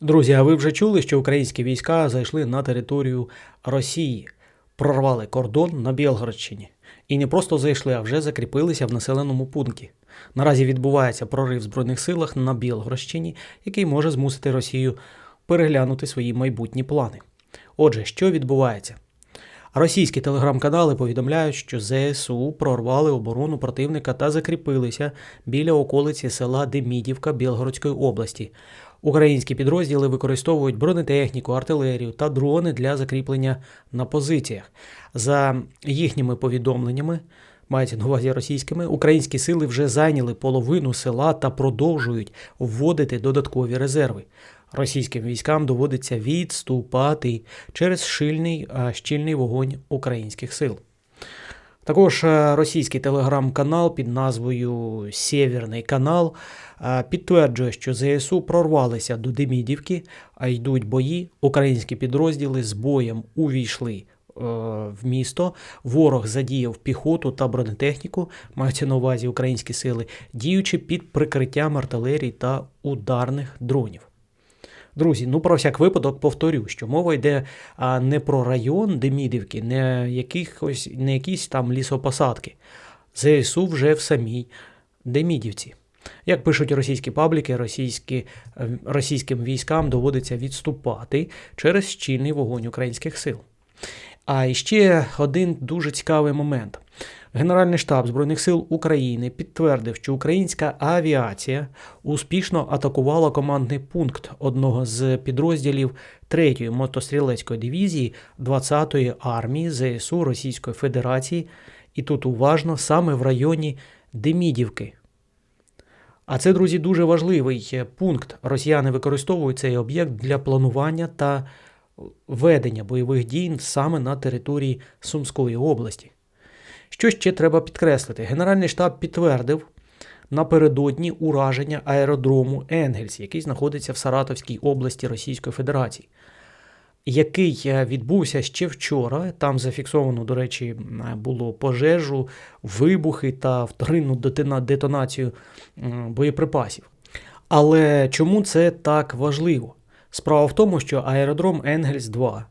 Друзі, а ви вже чули, що українські війська зайшли на територію Росії, прорвали кордон на Білгородщині. І не просто зайшли, а вже закріпилися в населеному пункті. Наразі відбувається прорив в Збройних силах на Білгородщині, який може змусити Росію переглянути свої майбутні плани. Отже, що відбувається? Російські телеграм-канали повідомляють, що ЗСУ прорвали оборону противника та закріпилися біля околиці села Демідівка Білгородської області. Українські підрозділи використовують бронетехніку, артилерію та дрони для закріплення на позиціях. За їхніми повідомленнями, мається на увазі російськими, українські сили вже зайняли половину села та продовжують вводити додаткові резерви. Російським військам доводиться відступати через щільний, щільний вогонь українських сил. Також е, російський телеграм-канал під назвою Сєвєрний канал е, підтверджує, що ЗСУ прорвалися до Демідівки, а йдуть бої. Українські підрозділи з боєм увійшли е, в місто. Ворог задіяв піхоту та бронетехніку, маються на увазі українські сили, діючи під прикриттям артилерії та ударних дронів. Друзі, ну про всяк випадок повторю, що мова йде не про район Демідівки, не, якихось, не якісь там лісопосадки. ЗСУ вже в самій Демідівці. Як пишуть російські пабліки, російські, е, російським військам доводиться відступати через щільний вогонь українських сил. А іще один дуже цікавий момент. Генеральний штаб Збройних сил України підтвердив, що українська авіація успішно атакувала командний пункт одного з підрозділів 3-ї мотострілецької дивізії 20-ї армії ЗСУ Російської Федерації, і тут уважно саме в районі Демідівки. А це, друзі, дуже важливий пункт. Росіяни використовують цей об'єкт для планування та ведення бойових дій саме на території Сумської області. Що ще треба підкреслити? Генеральний штаб підтвердив напередодні ураження аеродрому Енгельс, який знаходиться в Саратовській області Російської Федерації, який е, відбувся ще вчора. Там зафіксовано, до речі, було пожежу, вибухи та вторинну детонацію боєприпасів. Але чому це так важливо? Справа в тому, що аеродром Енгельс 2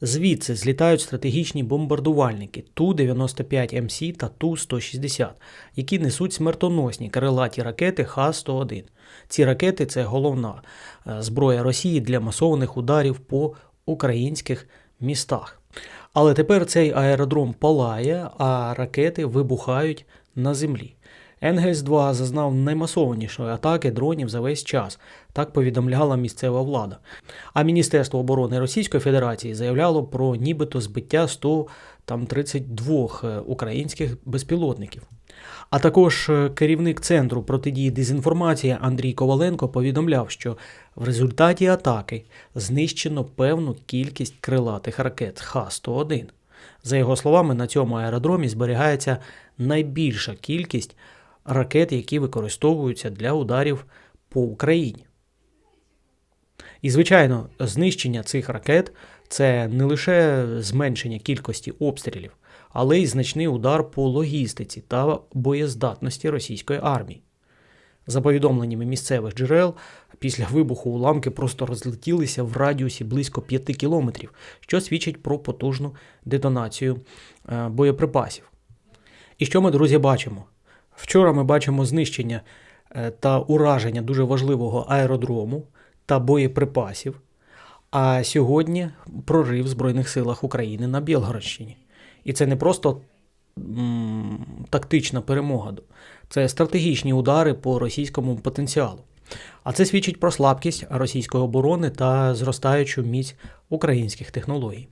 Звідси злітають стратегічні бомбардувальники Ту-95МС та Ту-160, які несуть смертоносні крилаті ракети Х-101. Ці ракети це головна е, зброя Росії для масованих ударів по українських містах. Але тепер цей аеродром палає, а ракети вибухають на землі. Енгельс 2 зазнав наймасованішої атаки дронів за весь час, так повідомляла місцева влада. А Міністерство оборони Російської Федерації заявляло про нібито збиття 132 е, українських безпілотників. А також е, керівник центру протидії дезінформації Андрій Коваленко повідомляв, що в результаті атаки знищено певну кількість крилатих ракет Х-101. За його словами, на цьому аеродромі зберігається найбільша кількість ракет, які використовуються для ударів по Україні. І, звичайно, знищення цих ракет це не лише зменшення кількості обстрілів, але й значний удар по логістиці та боєздатності російської армії. За повідомленнями місцевих джерел, після вибуху уламки просто розлетілися в радіусі близько 5 кілометрів, що свідчить про потужну детонацію е, боєприпасів. І що ми, друзі, бачимо? Вчора ми бачимо знищення е, та ураження дуже важливого аеродрому та боєприпасів. А сьогодні прорив в Збройних силах України на Білгородщині. І це не просто м, тактична перемога, це стратегічні удари по російському потенціалу. А це свідчить про слабкість російської оборони та зростаючу міць українських технологій.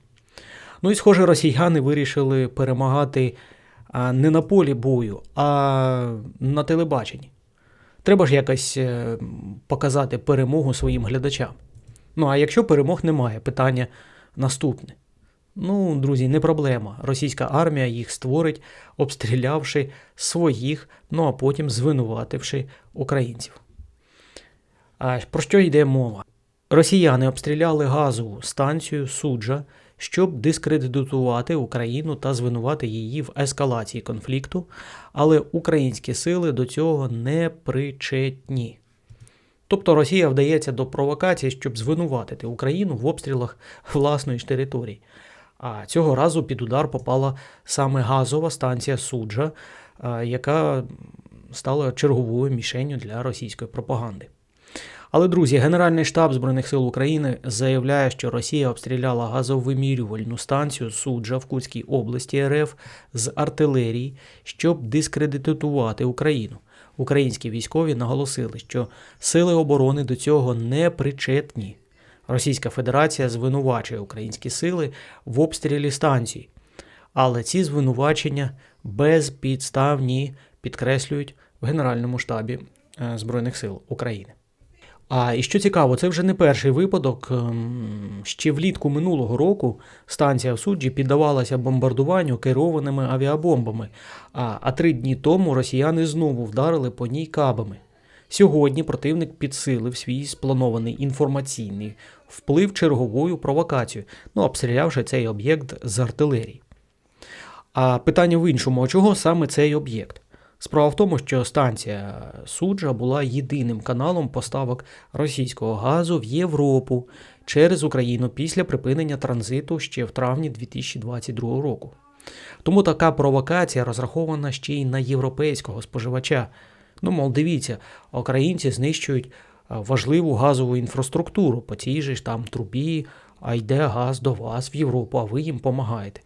Ну і, схоже, росіяни вирішили перемагати не на полі бою, а на телебаченні. Треба ж якось е, показати перемогу своїм глядачам. Ну а якщо перемог немає, питання наступне. Ну, друзі, не проблема. Російська армія їх створить, обстрілявши своїх, ну а потім звинувативши українців. А про що йде мова? Росіяни обстріляли газову станцію суджа щоб дискредитувати Україну та звинувати її в ескалації конфлікту, але українські сили до цього не причетні. Тобто Росія вдається до провокації, щоб звинуватити Україну в обстрілах власної ж території. А цього разу під удар попала саме газова станція суджа, яка стала черговою мішенню для російської пропаганди. Але, друзі, Генеральний штаб Збройних сил України заявляє, що Росія обстріляла газовимірювальну станцію суджа в Курській області РФ з артилерії, щоб дискредитувати Україну. Українські військові наголосили, що сили оборони до цього не причетні. Російська Федерація звинувачує українські сили в обстрілі станцій. Але ці звинувачення безпідставні підкреслюють в Генеральному штабі е, Збройних сил України. А і що цікаво, це вже не перший випадок. Ем, Ще влітку минулого року станція в суджі піддавалася бомбардуванню керованими авіабомбами. А, а три дні тому росіяни знову вдарили по ній кабами. Сьогодні противник підсилив свій спланований інформаційний вплив черговою провокацією, ну, обстрілявши цей об'єкт з артилерії. А питання в іншому, а чого саме цей об'єкт? Справа в тому, що станція суджа була єдиним каналом поставок російського газу в Європу через Україну після припинення транзиту ще в травні 2022 року. Тому така провокація розрахована ще й на європейського споживача. Ну, мол, дивіться, українці знищують важливу газову інфраструктуру по цій же ж там трубі, а йде газ до вас в Європу, а ви їм допомагаєте.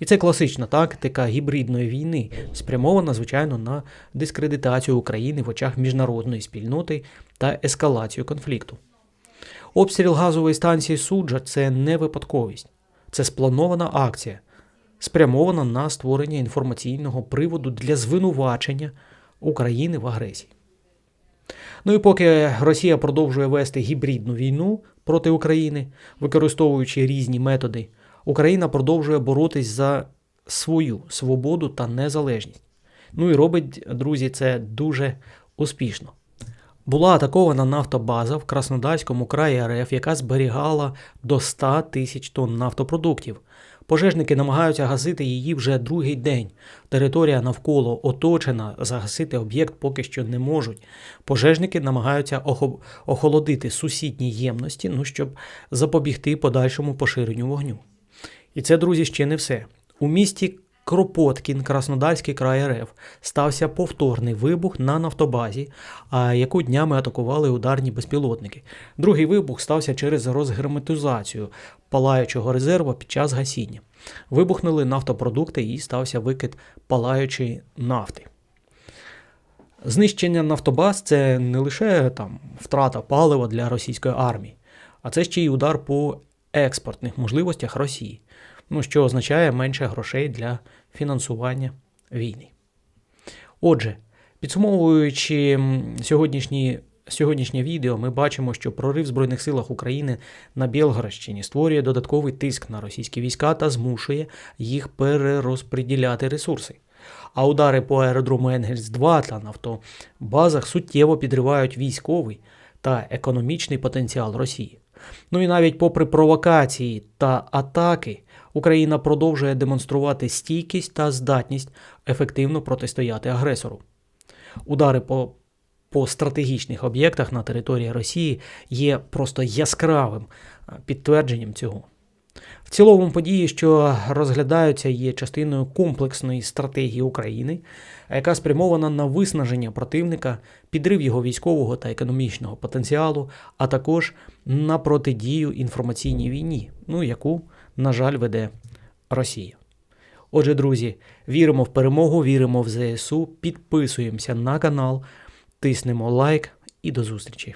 І це класична тактика гібридної війни, спрямована, звичайно, на дискредитацію України в очах міжнародної спільноти та ескалацію конфлікту. Обстріл газової станції суджа це не випадковість, це спланована акція, спрямована на створення інформаційного приводу для звинувачення України в агресії. Ну і поки Росія продовжує вести гібридну війну проти України, використовуючи різні методи, Україна продовжує боротись за свою свободу та незалежність. Ну і робить, друзі, це дуже успішно. Була атакована нафтобаза в Краснодарському краї РФ, яка зберігала до 100 тисяч тонн нафтопродуктів. Пожежники намагаються гасити її вже другий день. Територія навколо оточена, загасити об'єкт поки що не можуть. Пожежники намагаються охолодити сусідні ємності, ну, щоб запобігти подальшому поширенню вогню. І це, друзі, ще не все. У місті Кропоткін, Краснодарський край РФ, стався повторний вибух на нафтобазі, яку днями атакували ударні безпілотники. Другий вибух стався через розгерметизацію палаючого резерву під час гасіння. Вибухнули нафтопродукти і стався викид палаючої нафти. Знищення нафтобаз це не лише там втрата палива для російської армії, а це ще й удар по експортних можливостях Росії, ну що означає менше грошей для фінансування війни. Отже, підсумовуючи сьогоднішні, сьогоднішнє відео, ми бачимо, що прорив в Збройних силах України на Білгородщині створює додатковий тиск на російські війська та змушує їх перерозподіляти ресурси. А удари по аеродрому Енгельс-2 та нафтобазах суттєво підривають військовий та економічний потенціал Росії. Ну і навіть попри провокації та атаки, Україна продовжує демонструвати стійкість та здатність ефективно протистояти агресору. Удари по, по стратегічних об'єктах на території Росії є просто яскравим підтвердженням цього. В цілому події, що розглядаються, є частиною комплексної стратегії України, яка спрямована на виснаження противника, підрив його військового та економічного потенціалу, а також на протидію інформаційній війні, ну яку, на жаль, веде Росія. Отже, друзі, віримо в перемогу, віримо в ЗСУ, підписуємося на канал, тиснемо лайк і до зустрічі.